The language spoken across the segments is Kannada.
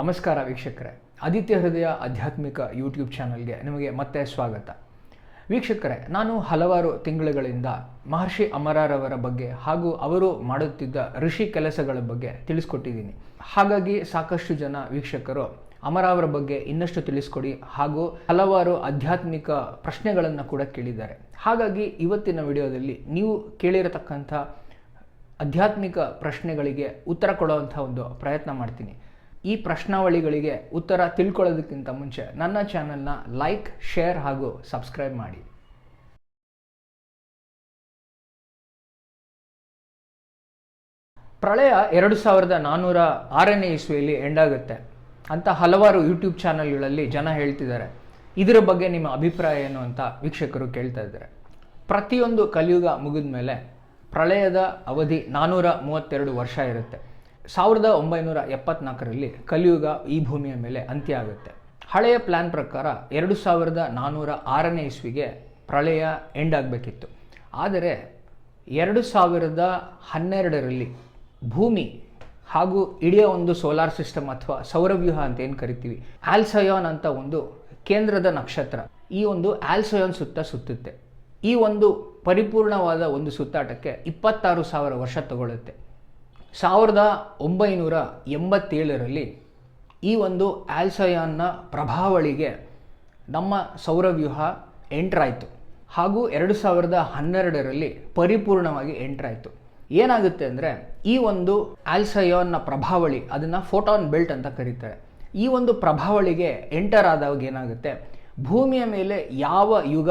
ನಮಸ್ಕಾರ ವೀಕ್ಷಕರೇ. ಆದಿತ್ಯ ಹೃದಯ ಆಧ್ಯಾತ್ಮಿಕ ಯೂಟ್ಯೂಬ್ ಚಾನಲ್ಗೆ ನಿಮಗೆ ಮತ್ತೆ ಸ್ವಾಗತ. ವೀಕ್ಷಕರೇ, ನಾನು ಹಲವಾರು ತಿಂಗಳುಗಳಿಂದ ಮಹರ್ಷಿ ಅಮರಾರವರ ಬಗ್ಗೆ ಹಾಗೂ ಅವರು ಮಾಡುತ್ತಿದ್ದ ಋಷಿ ಕೆಲಸಗಳ ಬಗ್ಗೆ ತಿಳಿಸ್ಕೊಟ್ಟಿದ್ದೀನಿ. ಹಾಗಾಗಿ ಸಾಕಷ್ಟು ಜನ ವೀಕ್ಷಕರು ಅಮರಾವರ ಬಗ್ಗೆ ಇನ್ನಷ್ಟು ತಿಳಿಸ್ಕೊಡಿ ಹಾಗೂ ಹಲವಾರು ಆಧ್ಯಾತ್ಮಿಕ ಪ್ರಶ್ನೆಗಳನ್ನು ಕೂಡ ಕೇಳಿದ್ದಾರೆ. ಹಾಗಾಗಿ ಇವತ್ತಿನ ವಿಡಿಯೋದಲ್ಲಿ ನೀವು ಕೇಳಿರತಕ್ಕಂಥ ಆಧ್ಯಾತ್ಮಿಕ ಪ್ರಶ್ನೆಗಳಿಗೆ ಉತ್ತರ ಕೊಡುವಂಥ ಒಂದು ಪ್ರಯತ್ನ ಮಾಡ್ತೀನಿ. ಈ ಪ್ರಶ್ನಾವಳಿಗಳಿಗೆ ಉತ್ತರ ತಿಳ್ಕೊಳ್ಳೋದಕ್ಕಿಂತ ಮುಂಚೆ ನನ್ನ ಚಾನಲ್ನ ಲೈಕ್, ಶೇರ್ ಹಾಗೂ ಸಬ್ಸ್ಕ್ರೈಬ್ ಮಾಡಿ. ಪ್ರಳಯ ಎರಡು ಸಾವಿರದ ನಾನ್ನೂರ ಆರನೇ ಇಸ್ವಿಯಲ್ಲಿ ಎಂಡಾಗುತ್ತೆ ಅಂತ ಹಲವಾರು ಯೂಟ್ಯೂಬ್ ಚಾನಲ್ಗಳಲ್ಲಿ ಜನ ಹೇಳ್ತಿದ್ದಾರೆ. ಇದರ ಬಗ್ಗೆ ನಿಮ್ಮ ಅಭಿಪ್ರಾಯ ಏನು ಅಂತ ವೀಕ್ಷಕರು ಕೇಳ್ತಾ ಇದ್ದಾರೆ. ಪ್ರತಿಯೊಂದು ಕಲಿಯುಗ ಮುಗಿದ ಮೇಲೆ ಪ್ರಳಯದ ಅವಧಿ ನಾನ್ನೂರ ಮೂವತ್ತೆರಡು ವರ್ಷ ಇರುತ್ತೆ. ಸಾವಿರದ ಒಂಬೈನೂರ ಎಪ್ಪತ್ನಾಲ್ಕರಲ್ಲಿ ಕಲಿಯುಗ ಈ ಭೂಮಿಯ ಮೇಲೆ ಅಂತ್ಯ ಆಗುತ್ತೆ. ಹಳೆಯ ಪ್ಲ್ಯಾನ್ ಪ್ರಕಾರ ಎರಡು ಸಾವಿರದ ನಾನ್ನೂರ ಆರನೇ ಇಸ್ವಿಗೆ ಪ್ರಳಯ ಎಂಡ್ ಆಗಬೇಕಿತ್ತು. ಆದರೆ ಎರಡು ಸಾವಿರದ ಹನ್ನೆರಡರಲ್ಲಿ ಭೂಮಿ ಹಾಗೂ ಇಡೀ ಒಂದು ಸೋಲಾರ್ ಸಿಸ್ಟಮ್ ಅಥವಾ ಸೌರವ್ಯೂಹ ಅಂತ ಏನು ಕರಿತೀವಿ? ಆಲ್ಸಯಾನ್ ಅಂತ ಒಂದು ಕೇಂದ್ರದ ನಕ್ಷತ್ರ. ಈ ಒಂದು ಆಲ್ಸಯಾನ್ ಸುತ್ತ ಸುತ್ತುತ್ತೆ. ಈ ಒಂದು ಪರಿಪೂರ್ಣವಾದ ಒಂದು ಸುತ್ತಾಟಕ್ಕೆ ಇಪ್ಪತ್ತಾರು ಸಾವಿರ ವರ್ಷ ತಗೊಳ್ಳುತ್ತೆ ಸಾವಿರದ ಒಂಬೈನೂರ ಎಂಬತ್ತೇಳರಲ್ಲಿ ಈ ಒಂದು ಆಲ್ಸಯಾನ್ನ ಪ್ರಭಾವಳಿಗೆ ನಮ್ಮ ಸೌರವ್ಯೂಹ ಎಂಟ್ರಾಯಿತು. ಹಾಗೂ ಎರಡು ಸಾವಿರದ ಹನ್ನೆರಡರಲ್ಲಿ ಪರಿಪೂರ್ಣವಾಗಿ ಎಂಟ್ರಾಯಿತು. ಏನಾಗುತ್ತೆ ಅಂದರೆ, ಈ ಒಂದು ಆಲ್ಸಯಾನ್ನ ಪ್ರಭಾವಳಿ ಅದನ್ನು ಫೋಟಾನ್ ಬೆಲ್ಟ್ ಅಂತ ಕರೀತಾರೆ. ಈ ಒಂದು ಪ್ರಭಾವಳಿಗೆ ಎಂಟರ್ ಆದಾಗ ಏನಾಗುತ್ತೆ, ಭೂಮಿಯ ಮೇಲೆ ಯಾವ ಯುಗ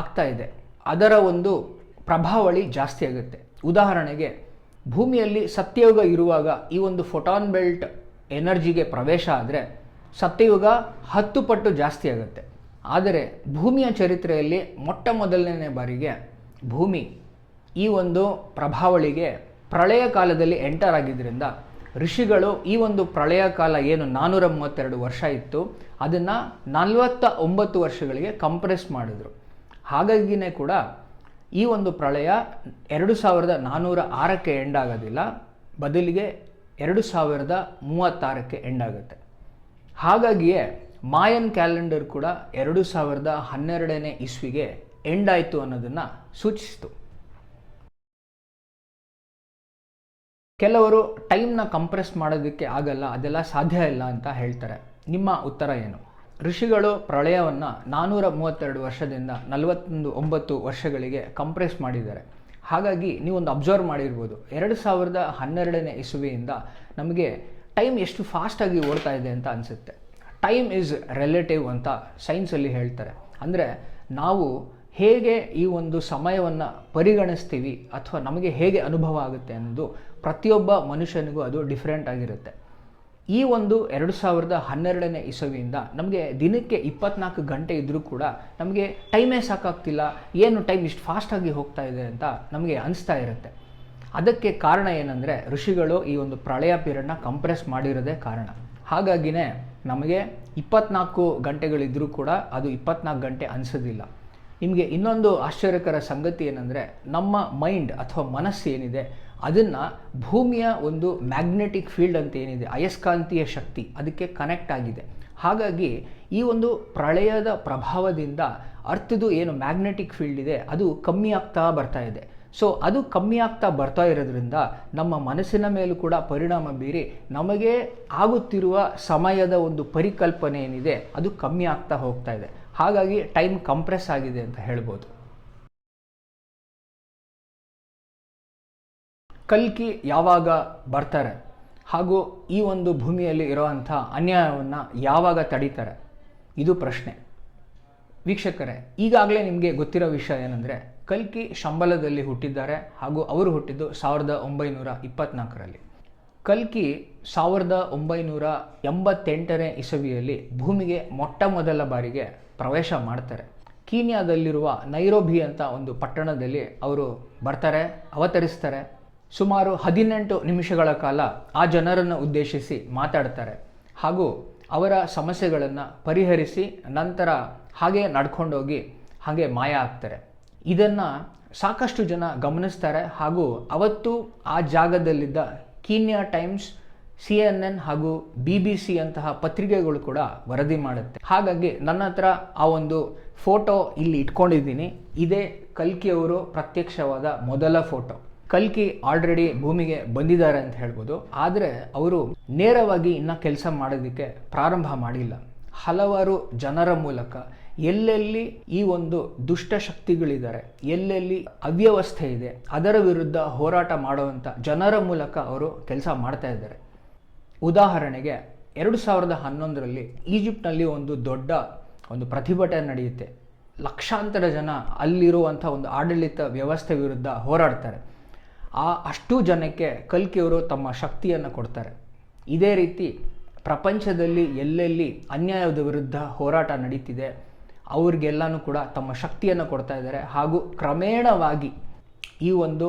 ಆಗ್ತಾ ಇದೆ ಅದರ ಒಂದು ಪ್ರಭಾವಳಿ ಜಾಸ್ತಿ ಆಗುತ್ತೆ. ಉದಾಹರಣೆಗೆ ಭೂಮಿಯಲ್ಲಿ ಸತ್ಯಯುಗ ಇರುವಾಗ ಈ ಒಂದು ಫೋಟಾನ್ ಬೆಲ್ಟ್ ಎನರ್ಜಿಗೆ ಪ್ರವೇಶ ಆದರೆ ಸತ್ಯಯುಗ ಹತ್ತು ಪಟ್ಟು ಜಾಸ್ತಿ ಆಗುತ್ತೆ. ಆದರೆ ಭೂಮಿಯ ಚರಿತ್ರೆಯಲ್ಲಿ ಮೊಟ್ಟ ಮೊದಲನೇ ಬಾರಿಗೆ ಭೂಮಿ ಈ ಒಂದು ಪ್ರಭಾವಳಿಗೆ ಪ್ರಳಯ ಕಾಲದಲ್ಲಿ ಎಂಟರ್ ಆಗಿದ್ದರಿಂದ ಋಷಿಗಳು ಈ ಒಂದು ಪ್ರಳಯ ಕಾಲ ಏನು ನಾನ್ನೂರ ಮೂವತ್ತೆರಡು ವರ್ಷ ಇತ್ತು, ಅದನ್ನು ನಲವತ್ತ ಒಂಬತ್ತು ವರ್ಷಗಳಿಗೆ ಕಂಪ್ರೆಸ್ ಮಾಡಿದ್ರು. ಹಾಗಾಗಿನೇ ಕೂಡ ಈ ಒಂದು ಪ್ರಳಯ ಎರಡು ಸಾವಿರದ ನಾನ್ನೂರ ಆರಕ್ಕೆ ಎಂಡ್ ಆಗೋದಿಲ್ಲ. ಬದಲಿಗೆ ಎರಡು ಸಾವಿರದ ಮೂವತ್ತಾರಕ್ಕೆ ಎಂಡ್ ಆಗುತ್ತೆ. ಹಾಗಾಗಿಯೇ ಮಾಯನ್ ಕ್ಯಾಲೆಂಡರ್ ಕೂಡ ಎರಡು ಸಾವಿರದ ಹನ್ನೆರಡನೇ ಇಸ್ವಿಗೆ ಎಂಡ್ ಆಯಿತು ಅನ್ನೋದನ್ನು ಸೂಚಿಸಿತು. ಕೆಲವರು ಟೈಮ್ನ ಕಂಪ್ರೆಸ್ ಮಾಡೋದಕ್ಕೆ ಆಗಲ್ಲ, ಅದೆಲ್ಲ ಸಾಧ್ಯ ಇಲ್ಲ ಅಂತ ಹೇಳ್ತಾರೆ. ನಿಮ್ಮ ಉತ್ತರ ಏನು? ಋಷಿಗಳು ಪ್ರಳಯವನ್ನು ನಾನ್ನೂರ ಮೂವತ್ತೆರಡು ವರ್ಷದಿಂದ ನಲವತ್ತೊಂದು ಒಂಬತ್ತು ವರ್ಷಗಳಿಗೆ ಕಂಪ್ರೆಸ್ ಮಾಡಿದ್ದಾರೆ. ಹಾಗಾಗಿ ನೀವೊಂದು ಅಬ್ಸರ್ವ್ ಮಾಡಿರ್ಬೋದು. ಎರಡು ಸಾವಿರದ ಹನ್ನೆರಡನೇ ಇಸುವೆಯಿಂದ ನಮಗೆ ಟೈಮ್ ಎಷ್ಟು ಫಾಸ್ಟಾಗಿ ಓಡ್ತಾ ಇದೆ ಅಂತ ಅನಿಸುತ್ತೆ. ಟೈಮ್ ಈಸ್ ರಿಲೇಟಿವ್ ಅಂತ ಸೈನ್ಸಲ್ಲಿ ಹೇಳ್ತಾರೆ. ಅಂದರೆ ನಾವು ಹೇಗೆ ಈ ಒಂದು ಸಮಯವನ್ನು ಪರಿಗಣಿಸ್ತೀವಿ ಅಥವಾ ನಮಗೆ ಹೇಗೆ ಅನುಭವ ಆಗುತ್ತೆ ಅನ್ನೋದು ಪ್ರತಿಯೊಬ್ಬ ಮನುಷ್ಯನಿಗೂ ಅದು ಡಿಫ್ರೆಂಟ್ ಆಗಿರುತ್ತೆ. ಈ ಒಂದು ಎರಡು ಸಾವಿರದ ಹನ್ನೆರಡನೇ ಇಸವಿಯಿಂದ ನಮಗೆ ದಿನಕ್ಕೆ ಇಪ್ಪತ್ನಾಲ್ಕು ಗಂಟೆ ಇದ್ದರೂ ಕೂಡ ನಮಗೆ ಟೈಮೇ ಸಾಕಾಗ್ತಿಲ್ಲ, ಏನು ಟೈಮ್ ಇಷ್ಟು ಫಾಸ್ಟಾಗಿ ಹೋಗ್ತಾ ಇದೆ ಅಂತ ನಮಗೆ ಅನಿಸ್ತಾ ಇರುತ್ತೆ. ಅದಕ್ಕೆ ಕಾರಣ ಏನಂದರೆ ಋಷಿಗಳು ಈ ಒಂದು ಪ್ರಳಯ ಪೀರಿಯಡ್ನ ಕಂಪ್ರೆಸ್ ಮಾಡಿರೋದೇ ಕಾರಣ. ಹಾಗಾಗಿನೇ ನಮಗೆ ಇಪ್ಪತ್ನಾಲ್ಕು ಗಂಟೆಗಳಿದ್ದರೂ ಕೂಡ ಅದು ಇಪ್ಪತ್ನಾಲ್ಕು ಗಂಟೆ ಅನಿಸೋದಿಲ್ಲ. ನಿಮಗೆ ಇನ್ನೊಂದು ಆಶ್ಚರ್ಯಕರ ಸಂಗತಿ ಏನಂದರೆ ನಮ್ಮ ಮೈಂಡ್ ಅಥವಾ ಮನಸ್ಸು ಏನಿದೆ ಅದನ್ನು ಭೂಮಿಯ ಒಂದು ಮ್ಯಾಗ್ನೆಟಿಕ್ ಫೀಲ್ಡ್ ಅಂತ ಏನಿದೆ, ಅಯಸ್ಕಾಂತೀಯ ಶಕ್ತಿ, ಅದಕ್ಕೆ ಕನೆಕ್ಟ್ ಆಗಿದೆ. ಹಾಗಾಗಿ ಈ ಒಂದು ಪ್ರಳಯದ ಪ್ರಭಾವದಿಂದ ಅರ್ಥದ್ದು ಏನು ಮ್ಯಾಗ್ನೆಟಿಕ್ ಫೀಲ್ಡ್ ಇದೆ, ಅದು ಕಮ್ಮಿ ಆಗ್ತಾ ಬರ್ತಾ ಇದೆ. ಸೊ ಅದು ಕಮ್ಮಿ ಆಗ್ತಾ ಬರ್ತಾ ಇರೋದ್ರಿಂದ ನಮ್ಮ ಮನಸ್ಸಿನ ಮೇಲೂ ಕೂಡ ಪರಿಣಾಮ ಬೀರಿ ನಮಗೆ ಆಗುತ್ತಿರುವ ಸಮಯದ ಒಂದು ಪರಿಕಲ್ಪನೆ ಏನಿದೆ, ಅದು ಕಮ್ಮಿ ಆಗ್ತಾ ಹೋಗ್ತಾ ಇದೆ. ಹಾಗಾಗಿ ಟೈಮ್ ಕಂಪ್ರೆಸ್ ಆಗಿದೆ ಅಂತ ಹೇಳ್ಬೋದು. ಕಲ್ಕಿ ಯಾವಾಗ ಬರ್ತಾರೆ ಹಾಗೂ ಈ ಒಂದು ಭೂಮಿಯಲ್ಲಿ ಇರೋವಂಥ ಅನ್ಯಾಯವನ್ನು ಯಾವಾಗ ತಡೀತಾರೆ? ಇದು ಪ್ರಶ್ನೆ. ವೀಕ್ಷಕರೇ, ಈಗಾಗಲೇ ನಿಮಗೆ ಗೊತ್ತಿರೋ ವಿಷಯ ಏನಂದರೆ, ಕಲ್ಕಿ ಶಂಬಲದಲ್ಲಿ ಹುಟ್ಟಿದ್ದಾರೆ ಹಾಗೂ ಅವರು ಹುಟ್ಟಿದ್ದು ಸಾವಿರದ ಒಂಬೈನೂರ ಇಪ್ಪತ್ನಾಲ್ಕರಲ್ಲಿ. ಕಲ್ಕಿ ಸಾವಿರದ ಒಂಬೈನೂರ ಎಂಬತ್ತೆಂಟನೇ ಇಸವಿಯಲ್ಲಿ ಭೂಮಿಗೆ ಮೊಟ್ಟ ಮೊದಲ ಬಾರಿಗೆ ಪ್ರವೇಶ ಮಾಡ್ತಾರೆ. ಕೀನ್ಯಾದಲ್ಲಿರುವ ನೈರೋಬಿ ಅಂತ ಒಂದು ಪಟ್ಟಣದಲ್ಲಿ ಅವರು ಬರ್ತಾರೆ, ಅವತರಿಸ್ತಾರೆ. ಸುಮಾರು ಹದಿನೆಂಟು ನಿಮಿಷಗಳ ಕಾಲ ಆ ಜನರನ್ನು ಉದ್ದೇಶಿಸಿ ಮಾತಾಡ್ತಾರೆ. ಹಾಗೂ ಅವರ ಸಮಸ್ಯೆಗಳನ್ನು ಪರಿಹರಿಸಿ ನಂತರ ಹಾಗೆ ನಡ್ಕೊಂಡೋಗಿ ಹಾಗೆ ಮಾಯ ಆಗ್ತಾರೆ. ಇದನ್ನು ಸಾಕಷ್ಟು ಜನ ಗಮನಿಸ್ತಾರೆ. ಹಾಗೂ ಅವತ್ತು ಆ ಜಾಗದಲ್ಲಿದ್ದ Kenya Times, C N N ಹಾಗೂ ಬಿ ಬಿ ಸಿ ಅಂತಹ ಪತ್ರಿಕೆಗಳು ಕೂಡ ವರದಿ ಮಾಡುತ್ತೆ. ಹಾಗಾಗಿ ನನ್ನ ಹತ್ರ ಆ ಒಂದು ಫೋಟೋ ಇಲ್ಲಿ ಇಟ್ಕೊಂಡಿದ್ದೀನಿ. ಇದೇ ಕಲ್ಕಿಯವರು ಪ್ರತ್ಯಕ್ಷವಾದ ಮೊದಲ ಫೋಟೋ. ಕಲ್ಕಿ ಆಲ್ರೆಡಿ ಭೂಮಿಗೆ ಬಂದಿದ್ದಾರೆ ಅಂತ ಹೇಳ್ಬೋದು. ಆದರೆ ಅವರು ನೇರವಾಗಿ ಇನ್ನ ಕೆಲಸ ಮಾಡೋದಕ್ಕೆ ಪ್ರಾರಂಭ ಮಾಡಿಲ್ಲ. ಹಲವಾರು ಜನರ ಮೂಲಕ ಎಲ್ಲೆಲ್ಲಿ ಈ ಒಂದು ದುಷ್ಟ ಶಕ್ತಿಗಳಿದ್ದಾರೆ, ಎಲ್ಲೆಲ್ಲಿ ಅವ್ಯವಸ್ಥೆ ಇದೆ, ಅದರ ವಿರುದ್ಧ ಹೋರಾಟ ಮಾಡುವಂಥ ಜನರ ಮೂಲಕ ಅವರು ಕೆಲಸ ಮಾಡ್ತಾ ಇದ್ದಾರೆ. ಉದಾಹರಣೆಗೆ ಎರಡು ಸಾವಿರದ ಹನ್ನೊಂದರಲ್ಲಿ ಈಜಿಪ್ಟ್ನಲ್ಲಿ ಒಂದು ದೊಡ್ಡ ಒಂದು ಪ್ರತಿಭಟನೆ ನಡೆಯುತ್ತೆ. ಲಕ್ಷಾಂತರ ಜನ ಅಲ್ಲಿರುವಂಥ ಒಂದು ಆಡಳಿತ ವ್ಯವಸ್ಥೆ ವಿರುದ್ಧ ಹೋರಾಡ್ತಾರೆ. ಆ ಅಷ್ಟು ಜನಕ್ಕೆ ಕಲ್ಕಿಯವರು ತಮ್ಮ ಶಕ್ತಿಯನ್ನು ಕೊಡ್ತಾರೆ. ಇದೇ ರೀತಿ ಪ್ರಪಂಚದಲ್ಲಿ ಎಲ್ಲೆಲ್ಲಿ ಅನ್ಯಾಯದ ವಿರುದ್ಧ ಹೋರಾಟ ನಡೀತಿದೆ, ಅವ್ರಿಗೆಲ್ಲನೂ ಕೂಡ ತಮ್ಮ ಶಕ್ತಿಯನ್ನು ಕೊಡ್ತಾ ಇದ್ದಾರೆ. ಹಾಗೂ ಕ್ರಮೇಣವಾಗಿ ಈ ಒಂದು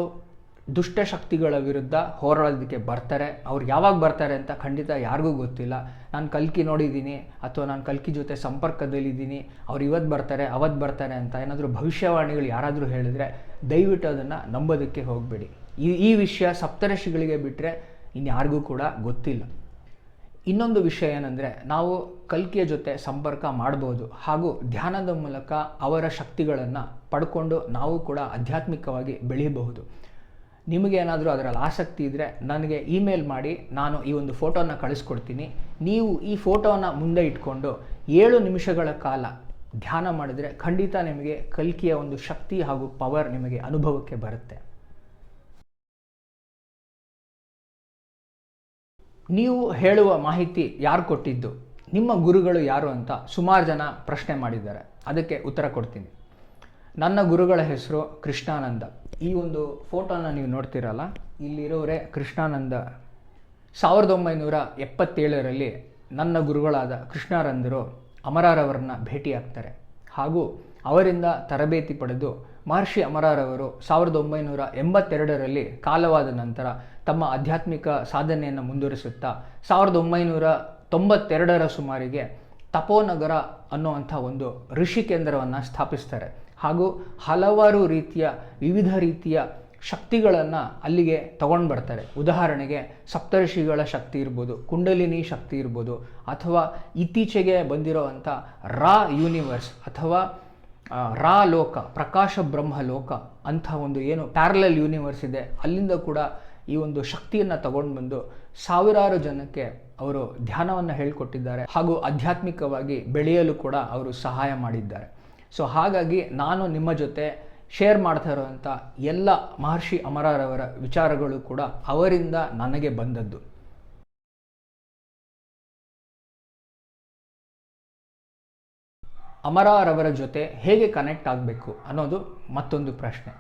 ದುಷ್ಟಶಕ್ತಿಗಳ ವಿರುದ್ಧ ಹೋರಾಡೋದಕ್ಕೆ ಬರ್ತಾರೆ. ಅವ್ರು ಯಾವಾಗ ಬರ್ತಾರೆ ಅಂತ ಖಂಡಿತ ಯಾರಿಗೂ ಗೊತ್ತಿಲ್ಲ. ನಾನು ಕಲ್ಕಿ ನೋಡಿದ್ದೀನಿ ಅಥವಾ ನಾನು ಕಲ್ಕಿ ಜೊತೆ ಸಂಪರ್ಕದಲ್ಲಿದ್ದೀನಿ, ಅವ್ರು ಇವತ್ತು ಬರ್ತಾರೆ ಅವತ್ತು ಬರ್ತಾರೆ ಅಂತ ಏನಾದರೂ ಭವಿಷ್ಯವಾಣಿಗಳು ಯಾರಾದರೂ ಹೇಳಿದರೆ ದಯವಿಟ್ಟು ಅದನ್ನು ನಂಬೋದಕ್ಕೆ ಹೋಗಬೇಡಿ. ಈ ಈ ವಿಷಯ ಸಪ್ತರ್ಷಿಗಳಿಗೆ ಬಿಟ್ಟರೆ ಇನ್ಯಾರಿಗೂ ಕೂಡ ಗೊತ್ತಿಲ್ಲ. ಇನ್ನೊಂದು ವಿಷಯ ಏನಂದರೆ, ನಾವು ಕಲ್ಕಿಯ ಜೊತೆ ಸಂಪರ್ಕ ಮಾಡ್ಬೋದು, ಹಾಗೂ ಧ್ಯಾನದ ಮೂಲಕ ಅವರ ಶಕ್ತಿಗಳನ್ನು ಪಡ್ಕೊಂಡು ನಾವು ಕೂಡ ಆಧ್ಯಾತ್ಮಿಕವಾಗಿ ಬೆಳೀಬಹುದು. ನಿಮಗೇನಾದರೂ ಅದರಲ್ಲಿ ಆಸಕ್ತಿ ಇದ್ದರೆ ನನಗೆ ಇಮೇಲ್ ಮಾಡಿ, ನಾನು ಈ ಒಂದು ಫೋಟೋನ ಕಳಿಸ್ಕೊಡ್ತೀನಿ. ನೀವು ಈ ಫೋಟೋನ ಮುಂದೆ ಇಟ್ಕೊಂಡು ಏಳು ನಿಮಿಷಗಳ ಕಾಲ ಧ್ಯಾನ ಮಾಡಿದರೆ ಖಂಡಿತ ನಿಮಗೆ ಕಲ್ಕಿಯ ಒಂದು ಶಕ್ತಿ ಹಾಗೂ ಪವರ್ ನಿಮಗೆ ಅನುಭವಕ್ಕೆ ಬರುತ್ತೆ. ನೀವು ಹೇಳುವ ಮಾಹಿತಿ ಯಾರು ಕೊಟ್ಟಿದ್ದು? ನಿಮ್ಮ ಗುರುಗಳು ಯಾರು ಅಂತ ಸುಮಾರು ಜನ ಪ್ರಶ್ನೆ ಮಾಡಿದ್ದಾರೆ. ಅದಕ್ಕೆ ಉತ್ತರ ಕೊಡ್ತೀನಿ. ನನ್ನ ಗುರುಗಳ ಹೆಸರು ಕೃಷ್ಣಾನಂದ. ಈ ಒಂದು ಫೋಟೋನ ನೀವು ನೋಡ್ತೀರಲ್ಲ, ಇಲ್ಲಿರೋರೇ ಕೃಷ್ಣಾನಂದ. ಸಾವಿರದ ಒಂಬೈನೂರ ಎಪ್ಪತ್ತೇಳರಲ್ಲಿ ನನ್ನ ಗುರುಗಳಾದ ಕೃಷ್ಣಾನಂದರು ಅಮರಾರವರನ್ನ ಭೇಟಿಯಾಗ್ತಾರೆ. ಹಾಗೂ ಅವರಿಂದ ತರಬೇತಿ ಪಡೆದು ಮಹರ್ಷಿ ಅಮರಾರವರು ಸಾವಿರದ ಒಂಬೈನೂರ ಎಂಬತ್ತೆರಡರಲ್ಲಿ ಕಾಲವಾದ ನಂತರ ತಮ್ಮ ಆಧ್ಯಾತ್ಮಿಕ ಸಾಧನೆಯನ್ನು ಮುಂದುವರಿಸುತ್ತಾ ಸಾವಿರದ ಒಂಬೈನೂರ ತೊಂಬತ್ತೆರಡರ ಸುಮಾರಿಗೆ ತಪೋನಗರ ಅನ್ನುವಂಥ ಒಂದು ಋಷಿ ಕೇಂದ್ರವನ್ನು ಸ್ಥಾಪಿಸ್ತಾರೆ. ಹಾಗೂ ಹಲವಾರು ರೀತಿಯ ವಿವಿಧ ರೀತಿಯ ಶಕ್ತಿಗಳನ್ನು ಅಲ್ಲಿಗೆ ತಗೊಂಡು ಬರ್ತಾರೆ. ಉದಾಹರಣೆಗೆ ಸಪ್ತರ್ಷಿಗಳ ಶಕ್ತಿ ಇರ್ಬೋದು, ಕುಂಡಲಿನಿ ಶಕ್ತಿ ಇರ್ಬೋದು, ಅಥವಾ ಇತ್ತೀಚೆಗೆ ಬಂದಿರೋವಂಥ ರಾ ಯೂನಿವರ್ಸ್ ಅಥವಾ ರಾ ಲೋಕ, ಪ್ರಕಾಶ ಬ್ರಹ್ಮ ಲೋಕ, ಅಂಥ ಒಂದು ಏನು ಪ್ಯಾರಲಲ್ ಯೂನಿವರ್ಸ್ ಇದೆ. ಅಲ್ಲಿಂದ ಕೂಡ ಈ ಒಂದು ಶಕ್ತಿಯನ್ನು ತಗೊಂಡು ಬಂದು ಸಾವಿರಾರು ಜನಕ್ಕೆ ಅವರು ಧ್ಯಾನವನ್ನು ಹೇಳಿಕೊಟ್ಟಿದ್ದಾರೆ. ಹಾಗೂ ಆಧ್ಯಾತ್ಮಿಕವಾಗಿ ಬೆಳೆಯಲು ಕೂಡ ಅವರು ಸಹಾಯ ಮಾಡಿದ್ದಾರೆ. ಸೊ ಹಾಗಾಗಿ ನಾನು ನಿಮ್ಮ ಜೊತೆ ಶೇರ್ ಮಾಡ್ತಾ ಇರೋವಂಥ ಎಲ್ಲ ಮಹರ್ಷಿ ಅಮರರವರ ವಿಚಾರಗಳು ಕೂಡ ಅವರಿಂದ ನನಗೆ ಬಂದದ್ದು. ಅಮರರವರ ಜೊತೆ ಹೇಗೆ ಕನೆಕ್ಟ್ ಆಗಬೇಕು ಅನ್ನೋದು ಮತ್ತೊಂದು ಪ್ರಶ್ನೆ.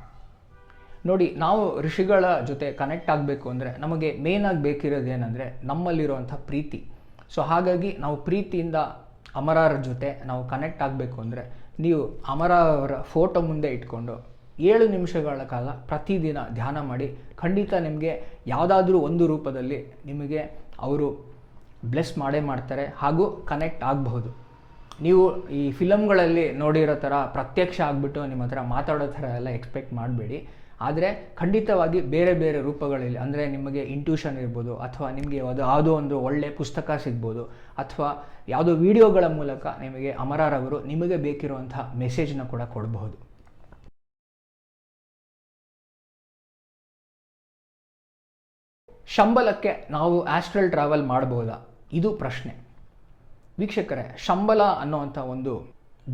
ನೋಡಿ, ನಾವು ಋಷಿಗಳ ಜೊತೆ ಕನೆಕ್ಟ್ ಆಗಬೇಕು ಅಂದರೆ ನಮಗೆ ಮೇಯ್ನಾಗಿ ಬೇಕಿರೋದು ಏನಂದರೆ ನಮ್ಮಲ್ಲಿರುವಂಥ ಪ್ರೀತಿ. ಸೊ ಹಾಗಾಗಿ ನಾವು ಪ್ರೀತಿಯಿಂದ ಅಮರಾರ ಜೊತೆ ನಾವು ಕನೆಕ್ಟ್ ಆಗಬೇಕು ಅಂದರೆ ನೀವು ಅಮರಾರವರ ಫೋಟೋ ಮುಂದೆ ಇಟ್ಕೊಂಡು ಏಳು ನಿಮಿಷಗಳ ಕಾಲ ಪ್ರತಿದಿನ ಧ್ಯಾನ ಮಾಡಿ ಖಂಡಿತ ನಿಮಗೆ ಯಾವುದಾದ್ರೂ ಒಂದು ರೂಪದಲ್ಲಿ ನಿಮಗೆ ಅವರು ಬ್ಲೆಸ್ ಮಾಡೇ ಮಾಡ್ತಾರೆ ಹಾಗೂ ಕನೆಕ್ಟ್ ಆಗಬಹುದು. ನೀವು ಈ ಫಿಲಮ್ಗಳಲ್ಲಿ ನೋಡಿರೋ ಥರ ಪ್ರತ್ಯಕ್ಷ ಆಗಿಬಿಟ್ಟು ನಿಮ್ಮ ಹತ್ರ ಮಾತಾಡೋ ಥರ ಎಲ್ಲ ಎಕ್ಸ್ಪೆಕ್ಟ್ ಮಾಡಬೇಡಿ. ಆದರೆ ಖಂಡಿತವಾಗಿ ಬೇರೆ ಬೇರೆ ರೂಪಗಳಲ್ಲಿ, ಅಂದರೆ ನಿಮಗೆ ಇಂಟ್ಯೂಷನ್ ಇರ್ಬೋದು, ಅಥವಾ ನಿಮಗೆ ಅದು ಯಾವುದೋ ಒಂದು ಒಳ್ಳೆ ಪುಸ್ತಕ ಸಿಗ್ಬೋದು, ಅಥವಾ ಯಾವುದೋ ವಿಡಿಯೋಗಳ ಮೂಲಕ ನಿಮಗೆ ಅಮರಾರವರು ನಿಮಗೆ ಬೇಕಿರುವಂಥ ಮೆಸೇಜ್ನ ಕೂಡ ಕೊಡಬಹುದು. ಶಂಬಲಕ್ಕೆ ನಾವು ಆಸ್ಟ್ರಲ್ ಟ್ರಾವೆಲ್ ಮಾಡ್ಬೋದಾ ಇದು ಪ್ರಶ್ನೆ. ವೀಕ್ಷಕರೇ, ಶಂಬಲ ಅನ್ನುವಂಥ ಒಂದು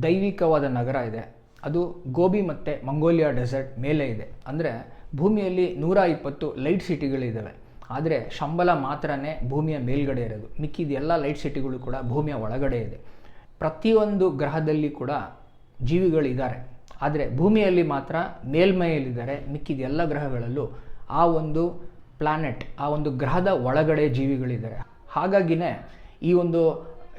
ದೈವಿಕವಾದ ನಗರ ಇದೆ. ಅದು ಗೋಬಿ ಮತ್ತು ಮಂಗೋಲಿಯಾ ಡೆಸರ್ಟ್ ಮೇಲೆ ಇದೆ. ಅಂದರೆ ಭೂಮಿಯಲ್ಲಿ ನೂರ ಇಪ್ಪತ್ತು ಲೈಟ್ ಸಿಟಿಗಳಿದ್ದಾವೆ ಆದರೆ ಶಂಬಲ ಮಾತ್ರನೇ ಭೂಮಿಯ ಮೇಲ್ಗಡೆ ಇರೋದು. ಮಿಕ್ಕಿದ ಎಲ್ಲ ಲೈಟ್ ಸಿಟಿಗಳು ಕೂಡ ಭೂಮಿಯ ಒಳಗಡೆ ಇದೆ. ಪ್ರತಿಯೊಂದು ಗ್ರಹದಲ್ಲಿ ಕೂಡ ಜೀವಿಗಳಿದ್ದಾರೆ. ಆದರೆ ಭೂಮಿಯಲ್ಲಿ ಮಾತ್ರ ಮೇಲ್ಮೈಯಲ್ಲಿದ್ದಾರೆ. ಮಿಕ್ಕಿದ ಎಲ್ಲ ಗ್ರಹಗಳಲ್ಲೂ ಆ ಒಂದು ಪ್ಲಾನೆಟ್ ಆ ಒಂದು ಗ್ರಹದ ಒಳಗಡೆ ಜೀವಿಗಳಿದ್ದಾರೆ. ಹಾಗಾಗಿನೇ ಈ ಒಂದು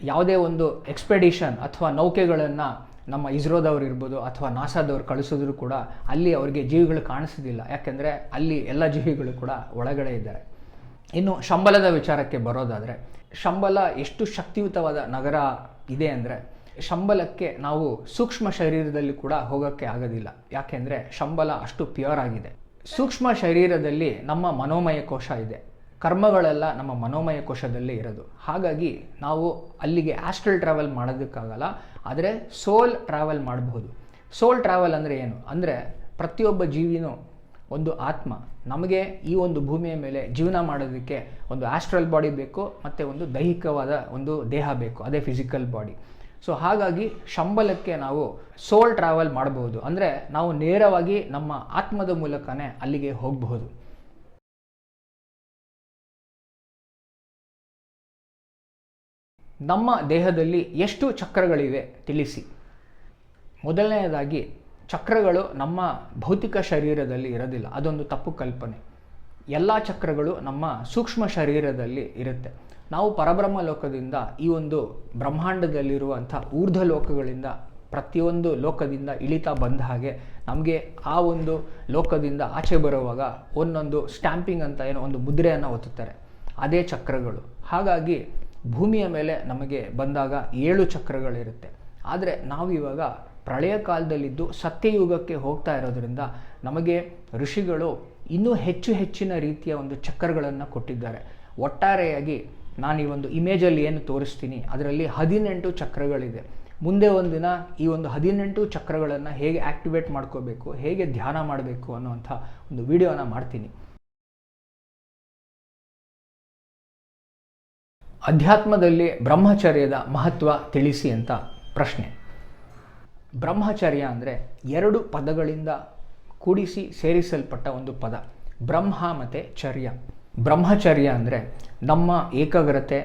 ಯಾವುದೇ ಒಂದು ಎಕ್ಸ್ಪೆಡಿಷನ್ ಅಥವಾ ನೌಕೆಗಳನ್ನು ನಮ್ಮ ಇಸ್ರೋದವ್ರು ಇರ್ಬೋದು ಅಥವಾ ನಾಸಾದವ್ರು ಕಳಿಸಿದ್ರು ಕೂಡ ಅಲ್ಲಿ ಅವರಿಗೆ ಜೀವಿಗಳು ಕಾಣಿಸೋದಿಲ್ಲ. ಯಾಕೆಂದರೆ ಅಲ್ಲಿ ಎಲ್ಲ ಜೀವಿಗಳು ಕೂಡ ಒಳಗಡೆ ಇದ್ದಾರೆ. ಇನ್ನು ಶಂಬಲದ ವಿಚಾರಕ್ಕೆ ಬರೋದಾದರೆ, ಶಂಬಲ ಎಷ್ಟು ಶಕ್ತಿಯುತವಾದ ನಗರ ಇದೆ ಅಂದರೆ, ಶಂಬಲಕ್ಕೆ ನಾವು ಸೂಕ್ಷ್ಮ ಶರೀರದಲ್ಲಿ ಕೂಡ ಹೋಗೋಕ್ಕೆ ಆಗೋದಿಲ್ಲ. ಯಾಕೆಂದರೆ ಶಂಬಲ ಅಷ್ಟು ಪ್ಯೂರ್ ಆಗಿದೆ. ಸೂಕ್ಷ್ಮ ಶರೀರದಲ್ಲಿ ನಮ್ಮ ಮನೋಮಯ ಕೋಶ ಇದೆ. ಕರ್ಮಗಳೆಲ್ಲ ನಮ್ಮ ಮನೋಮಯ ಕೋಶದಲ್ಲಿ ಇರೋದು. ಹಾಗಾಗಿ ನಾವು ಅಲ್ಲಿಗೆ ಆಸ್ಟ್ರಲ್ ಟ್ರಾವೆಲ್ ಮಾಡೋದಕ್ಕಾಗಲ್ಲ, ಆದರೆ ಸೋಲ್ ಟ್ರಾವೆಲ್ ಮಾಡಬಹುದು. ಸೋಲ್ ಟ್ರಾವೆಲ್ ಅಂದರೆ ಏನು? ಅಂದರೆ ಪ್ರತಿಯೊಬ್ಬ ಜೀವಿನೂ ಒಂದು ಆತ್ಮ. ನಮಗೆ ಈ ಒಂದು ಭೂಮಿಯ ಮೇಲೆ ಜೀವನ ಮಾಡೋದಕ್ಕೆ ಒಂದು ಆಸ್ಟ್ರಲ್ ಬಾಡಿ ಬೇಕು, ಮತ್ತು ಒಂದು ದೈಹಿಕವಾದ ಒಂದು ದೇಹ ಬೇಕು. ಅದೇ ಫಿಸಿಕಲ್ ಬಾಡಿ ಸೊ ಹಾಗಾಗಿ ಶಂಬಲಕ್ಕೆ ನಾವು ಸೋಲ್ ಟ್ರಾವೆಲ್ ಮಾಡಬಹುದು. ಅಂದರೆ ನಾವು ನೇರವಾಗಿ ನಮ್ಮ ಆತ್ಮದ ಮೂಲಕನೇ ಅಲ್ಲಿಗೆ ಹೋಗಬಹುದು. ನಮ್ಮ ದೇಹದಲ್ಲಿ ಎಷ್ಟು ಚಕ್ರಗಳಿವೆ ತಿಳಿಸಿ. ಮೊದಲನೆಯದಾಗಿ, ಚಕ್ರಗಳು ನಮ್ಮ ಭೌತಿಕ ಶರೀರದಲ್ಲಿ ಇರೋದಿಲ್ಲ. ಅದೊಂದು ತಪ್ಪು ಕಲ್ಪನೆ. ಎಲ್ಲ ಚಕ್ರಗಳು ನಮ್ಮ ಸೂಕ್ಷ್ಮ ಶರೀರದಲ್ಲಿ ಇರುತ್ತೆ. ನಾವು ಪರಬ್ರಹ್ಮ ಲೋಕದಿಂದ ಈ ಒಂದು ಬ್ರಹ್ಮಾಂಡದಲ್ಲಿರುವಂಥ ಊರ್ಧ್ವ ಲೋಕಗಳಿಂದ ಪ್ರತಿಯೊಂದು ಲೋಕದಿಂದ ಇಳಿತಾ ಬಂದ ಹಾಗೆ ನಮಗೆ ಆ ಒಂದು ಲೋಕದಿಂದ ಆಚೆ ಬರುವಾಗ ಒಂದೊಂದು ಸ್ಟ್ಯಾಂಪಿಂಗ್ ಅಂತ ಏನೋ ಒಂದು ಮುದ್ರೆಯನ್ನು ಒತ್ತುತ್ತಾರೆ. ಅದೇ ಚಕ್ರಗಳು. ಹಾಗಾಗಿ ಭೂಮಿಯ ಮೇಲೆ ನಮಗೆ ಬಂದಾಗ ಏಳು ಚಕ್ರಗಳಿರುತ್ತೆ. ಆದರೆ ನಾವಿವಾಗ ಪ್ರಳಯ ಕಾಲದಲ್ಲಿದ್ದು ಸತ್ಯಯುಗಕ್ಕೆ ಹೋಗ್ತಾ ಇರೋದರಿಂದ ನಮಗೆ ಋಷಿಗಳು ಇನ್ನೂ ಹೆಚ್ಚು ಹೆಚ್ಚಿನ ರೀತಿಯ ಒಂದು ಚಕ್ರಗಳನ್ನು ಕೊಟ್ಟಿದ್ದಾರೆ. ಒಟ್ಟಾರೆಯಾಗಿ ನಾನು ಈ ಒಂದು ಇಮೇಜಲ್ಲಿ ಏನು ತೋರಿಸ್ತೀನಿ, ಅದರಲ್ಲಿ ಹದಿನೆಂಟು ಚಕ್ರಗಳಿದೆ. ಮುಂದೆ ಒಂದಿನ ಈ ಒಂದು ಹದಿನೆಂಟು ಚಕ್ರಗಳನ್ನು ಹೇಗೆ ಆ್ಯಕ್ಟಿವೇಟ್ ಮಾಡ್ಕೋಬೇಕು, ಹೇಗೆ ಧ್ಯಾನ ಮಾಡಬೇಕು ಅನ್ನುವಂಥ ಒಂದು ವಿಡಿಯೋನ ಮಾಡ್ತೀನಿ. ಅಧ್ಯಾತ್ಮದಲ್ಲಿ ಬ್ರಹ್ಮಚರ್ಯದ ಮಹತ್ವ ತಿಳಿಸಿ ಅಂತ ಪ್ರಶ್ನೆ. ಬ್ರಹ್ಮಚರ್ಯ ಅಂದರೆ ಎರಡು ಪದಗಳಿಂದ ಕೂಡಿಸಿ ಸೇರಿಸಲ್ಪಟ್ಟ ಒಂದು ಪದ. ಬ್ರಹ್ಮ ಮತ್ತು ಚರ್ಯ. ಬ್ರಹ್ಮಚರ್ಯ ಅಂದರೆ ನಮ್ಮ ಏಕಾಗ್ರತೆ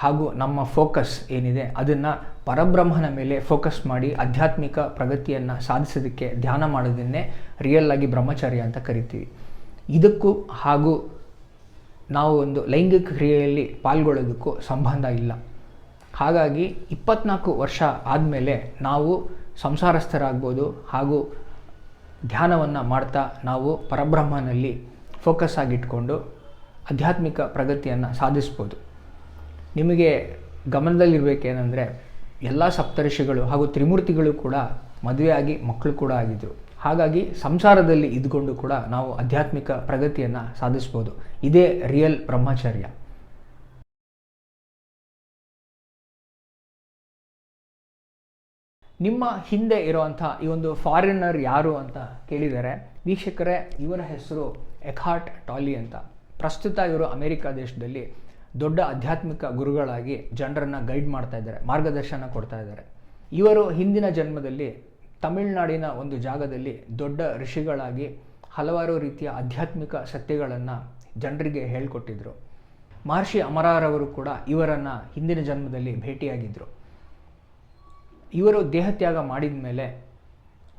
ಹಾಗೂ ನಮ್ಮ ಫೋಕಸ್ ಏನಿದೆ ಅದನ್ನು ಪರಬ್ರಹ್ಮನ ಮೇಲೆ ಫೋಕಸ್ ಮಾಡಿ ಆಧ್ಯಾತ್ಮಿಕ ಪ್ರಗತಿಯನ್ನು ಸಾಧಿಸೋದಕ್ಕೆ ಧ್ಯಾನ ಮಾಡೋದನ್ನೇ ರಿಯಲ್ ಆಗಿ ಬ್ರಹ್ಮಚರ್ಯ ಅಂತ ಕರಿತೀವಿ. ಇದಕ್ಕೂ ಹಾಗೂ ನಾವು ಒಂದು ಲೈಂಗಿಕ ಕ್ರಿಯೆಯಲ್ಲಿ ಪಾಲ್ಗೊಳ್ಳೋದಕ್ಕೂ ಸಂಬಂಧ ಇಲ್ಲ. ಹಾಗಾಗಿ ಇಪ್ಪತ್ನಾಲ್ಕು ವರ್ಷ ಆದಮೇಲೆ ನಾವು ಸಂಸಾರಸ್ಥರಾಗ್ಬೋದು ಹಾಗೂ ಧ್ಯಾನವನ್ನು ಮಾಡ್ತಾ ನಾವು ಪರಬ್ರಹ್ಮನಲ್ಲಿ ಫೋಕಸ್ ಆಗಿಟ್ಕೊಂಡು ಆಧ್ಯಾತ್ಮಿಕ ಪ್ರಗತಿಯನ್ನು ಸಾಧಿಸ್ಬೋದು. ನಿಮಗೆ ಗಮನದಲ್ಲಿರಬೇಕೇನೆಂದರೆ, ಎಲ್ಲ ಸಪ್ತರ್ಷಿಗಳು ಹಾಗೂ ತ್ರಿಮೂರ್ತಿಗಳು ಕೂಡ ಮದುವೆಯಾಗಿ ಮಕ್ಕಳು ಕೂಡ ಆಗಿದ್ದರು ಹಾಗಾಗಿ ಸಂಸಾರದಲ್ಲಿ ಇದ್ಕೊಂಡು ಕೂಡ ನಾವು ಆಧ್ಯಾತ್ಮಿಕ ಪ್ರಗತಿಯನ್ನು ಸಾಧಿಸ್ಬೋದು. ಇದೇ ರಿಯಲ್ ಬ್ರಹ್ಮಚರ್ಯ. ನಿಮ್ಮ ಹಿಂದೆ ಇರುವಂಥ ಈ ಒಂದು ಫಾರಿನರ್ ಯಾರು ಅಂತ ಕೇಳಿದರೆ, ವೀಕ್ಷಕರೇ, ಇವರ ಹೆಸರು ಎಖಾಟ್ ಟಾಲಿ ಅಂತ. ಪ್ರಸ್ತುತ ಇವರು ಅಮೆರಿಕ ದೇಶದಲ್ಲಿ ದೊಡ್ಡ ಆಧ್ಯಾತ್ಮಿಕ ಗುರುಗಳಾಗಿ ಜನರನ್ನು ಗೈಡ್ ಮಾಡ್ತಾ ಇದ್ದಾರೆ, ಮಾರ್ಗದರ್ಶನ ಕೊಡ್ತಾ ಇದ್ದಾರೆ. ಇವರು ಹಿಂದಿನ ಜನ್ಮದಲ್ಲಿ ತಮಿಳುನಾಡಿನ ಒಂದು ಜಾಗದಲ್ಲಿ ದೊಡ್ಡ ಋಷಿಗಳಾಗಿ ಹಲವಾರು ರೀತಿಯ ಆಧ್ಯಾತ್ಮಿಕ ಸತ್ಯಗಳನ್ನು ಜನರಿಗೆ ಹೇಳಿಕೊಟ್ಟಿದ್ದರು ಮಹರ್ಷಿ ಅಮರಾರವರು ಕೂಡ ಇವರನ್ನು ಹಿಂದಿನ ಜನ್ಮದಲ್ಲಿ ಭೇಟಿಯಾಗಿದ್ದರು ಇವರು ದೇಹತ್ಯಾಗ ಮಾಡಿದ ಮೇಲೆ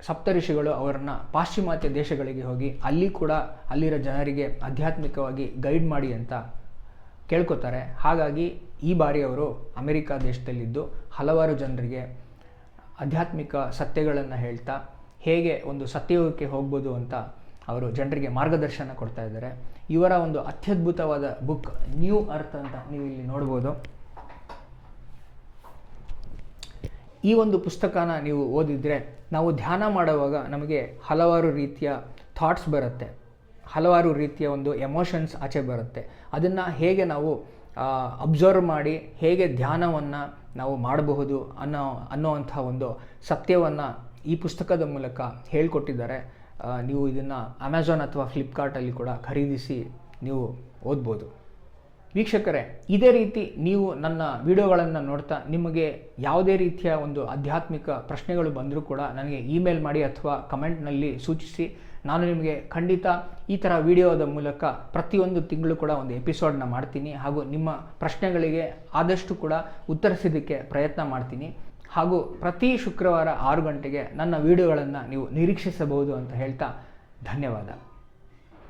ಸಪ್ತಋಷಿಗಳು ಅವರನ್ನು ಪಾಶ್ಚಿಮಾತ್ಯ ದೇಶಗಳಿಗೆ ಹೋಗಿ ಅಲ್ಲಿ ಕೂಡ ಅಲ್ಲಿರೋ ಜನರಿಗೆ ಆಧ್ಯಾತ್ಮಿಕವಾಗಿ ಗೈಡ್ ಮಾಡಿ ಅಂತ ಕೇಳ್ಕೊತಾರೆ. ಹಾಗಾಗಿ ಈ ಬಾರಿ ಅವರು ಅಮೆರಿಕ ದೇಶದಲ್ಲಿದ್ದು ಹಲವಾರು ಜನರಿಗೆ ಆಧ್ಯಾತ್ಮಿಕ ಸತ್ಯಗಳನ್ನು ಹೇಳ್ತಾ ಹೇಗೆ ಒಂದು ಸತ್ಯಯುಗಕ್ಕೆ ಹೋಗ್ಬೋದು ಅಂತ ಅವರು ಜನರಿಗೆ ಮಾರ್ಗದರ್ಶನ ಕೊಡ್ತಾ ಇದ್ದಾರೆ. ಇವರ ಒಂದು ಅತ್ಯದ್ಭುತವಾದ ಬುಕ್, ನ್ಯೂ ಅರ್ಥ ಅಂತ ನೀವು ಇಲ್ಲಿ ನೋಡ್ಬೋದು. ಈ ಒಂದು ಪುಸ್ತಕನ ನೀವು ಓದಿದರೆ ನಾವು ಧ್ಯಾನ ಮಾಡುವಾಗ ನಮಗೆ ಹಲವಾರು ರೀತಿಯ ಥಾಟ್ಸ್ ಬರುತ್ತೆ. ಹಲವಾರು ರೀತಿಯ ಒಂದು ಎಮೋಷನ್ಸ್ ಆಚೆ ಬರುತ್ತೆ. ಅದನ್ನು ಹೇಗೆ ನಾವು ಅಬ್ಸರ್ವ್ ಮಾಡಿ ಹೇಗೆ ಧ್ಯಾನವನ್ನು ನಾವು ಮಾಡಬಹುದು ಅನ್ನೋ, ಅನ್ನೋವಂಥ ಒಂದು ಸತ್ಯವನ್ನು ಈ ಪುಸ್ತಕದ ಮೂಲಕ ಹೇಳಿಕೊಟ್ಟಿದ್ದಾರೆ. ನೀವು ಇದನ್ನು ಅಮೆಝಾನ್ ಅಥವಾ ಫ್ಲಿಪ್ಕಾರ್ಟಲ್ಲಿ ಕೂಡ ಖರೀದಿಸಿ ನೀವು ಓದ್ಬೋದು. ವೀಕ್ಷಕರೇ, ಇದೇ ರೀತಿ ನೀವು ನನ್ನ ವಿಡಿಯೋಗಳನ್ನು ನೋಡ್ತಾ ನಿಮಗೆ ಯಾವುದೇ ರೀತಿಯ ಒಂದು ಆಧ್ಯಾತ್ಮಿಕ ಪ್ರಶ್ನೆಗಳು ಬಂದರೂ ಕೂಡ ನನಗೆ ಇಮೇಲ್ ಮಾಡಿ ಅಥವಾ ಕಮೆಂಟ್ನಲ್ಲಿ ಸೂಚಿಸಿ. ನಾನು ನಿಮಗೆ ಖಂಡಿತ ಈ ಥರ ವಿಡಿಯೋದ ಮೂಲಕ ಪ್ರತಿಯೊಂದು ತಿಂಗಳು ಕೂಡ ಒಂದು ಎಪಿಸೋಡ್ನ ಮಾಡ್ತೀನಿ ಹಾಗೂ ನಿಮ್ಮ ಪ್ರಶ್ನೆಗಳಿಗೆ ಆದಷ್ಟು ಕೂಡ ಉತ್ತರಿಸೋದಕ್ಕೆ ಪ್ರಯತ್ನ ಮಾಡ್ತೀನಿ. ಹಾಗೂ ಪ್ರತಿ ಶುಕ್ರವಾರ ಆರು ಗಂಟೆಗೆ ನನ್ನ ವಿಡಿಯೋಗಳನ್ನು ನೀವು ನಿರೀಕ್ಷಿಸಬಹುದು ಅಂತ ಹೇಳ್ತಾ ಧನ್ಯವಾದ.